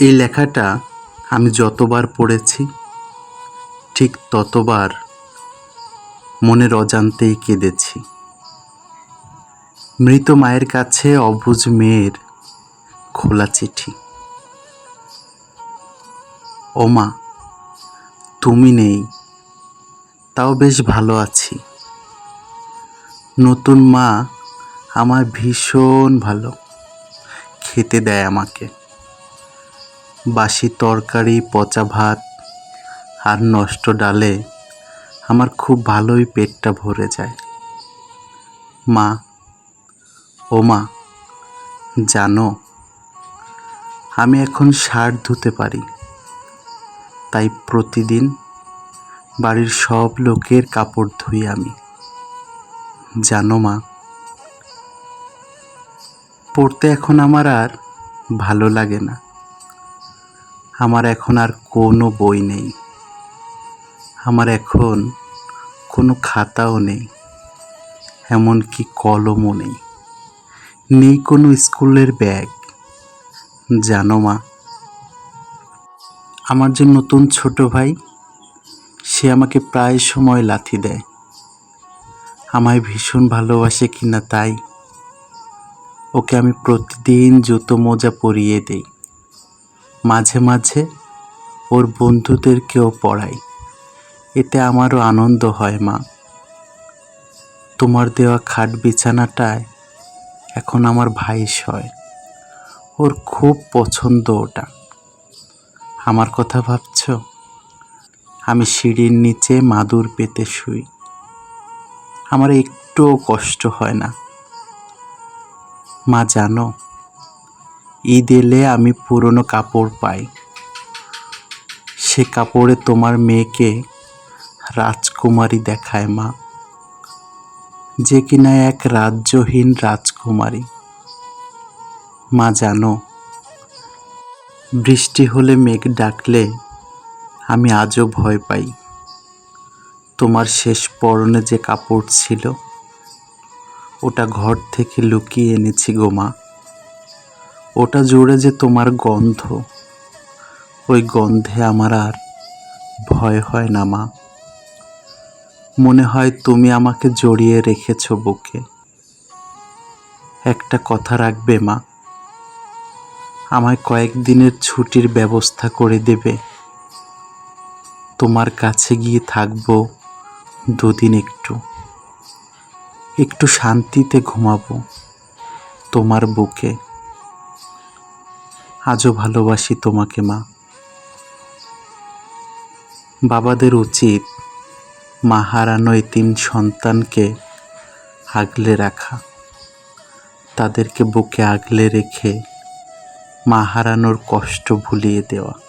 এই লেখাটা আমি যতবার পড়েছি, ঠিক ততবার মনের অজান্তেই কেঁদেছি। মৃত মায়ের কাছে অবুজ মেয়ের খোলা চিঠি। ও মা তুমি নেই, তাও বেশ ভালো আছি। নতুন মা আমার ভীষণ ভালো, খেতে দেয় আমাকে। বাসি তরকারি, পচা ভাত আর নষ্ট ডালে আমার খুব ভালোই পেটটা ভরে যায়। মা, ও মা, জানো, আমি এখন শার্ট ধুতে পারি। তাই প্রতিদিন বাড়ির সব লোকের কাপড় ধুই আমি। জানো মা, পড়তে এখন আমার আর ভালো লাগে না। আমার এখন আর কোনো বই নেই। আমার এখন কোনো খাতাও নেই, এমনকি কলমও নেই। নেই কোনো স্কুলের ব্যাগ। জানো মা, আমার যে নতুন ছোট ভাই, সে আমাকে প্রায় সময় লাথি দেয়। আমায় ভীষণ ভালোবাসে কিনা তাই। ওকে আমি প্রতিদিন জুতো মোজা পরিয়ে দেই। মাঝে মাঝে ওর বন্ধুদেরকেও পড়াই। এতে আমারও আনন্দ হয়, মা। তোমার দেওয়া খাট বিছানাটায় এখন আমার ভাই শয় ওর খুব পছন্দ ওটা। আমার কথা ভাবছ? আমি সিঁড়ির নিচে মাদুর পেতে শুই। আমার একটুও কষ্ট হয় না। মা, জানো ঈদ এলে আমি পুরনো কাপড় পাই। সে কাপড়ে তোমার মেয়েকে রাজকুমারী দেখায় মা, যে কিনা এক রাজ্যহীন রাজকুমারী। মা, জানো, বৃষ্টি হলে মেঘ ডাকলে আমি আজও ভয় পাই। তোমার শেষ পরনে যে কাপড় ছিল, ওটা ঘর থেকে লুকিয়ে এনেছি গো মা। ওটা জুড়ে যে তোমার গন্ধ। ওই গন্ধে আমার আর ভয় হয় না, মা। মনে হয় তুমি আমাকে জড়িয়ে রেখেছ বুকে। একটা কথা রাখবে, মা। আমায় কয়েকদিনের ছুটির ব্যবস্থা করে দেবে। তোমার কাছে গিয়ে থাকব দুদিন একটু। একটু শান্তিতে ঘুমাবো তোমার বুকে। আজও ভালোবাসি তোমাকে, মা। বাবাদের উচিত মা হারানো তিন সন্তানকে আগলে রাখা। তাদেরকে বুকে আগলে রেখে মা হারানোর কষ্ট ভুলিয়ে দেওয়া।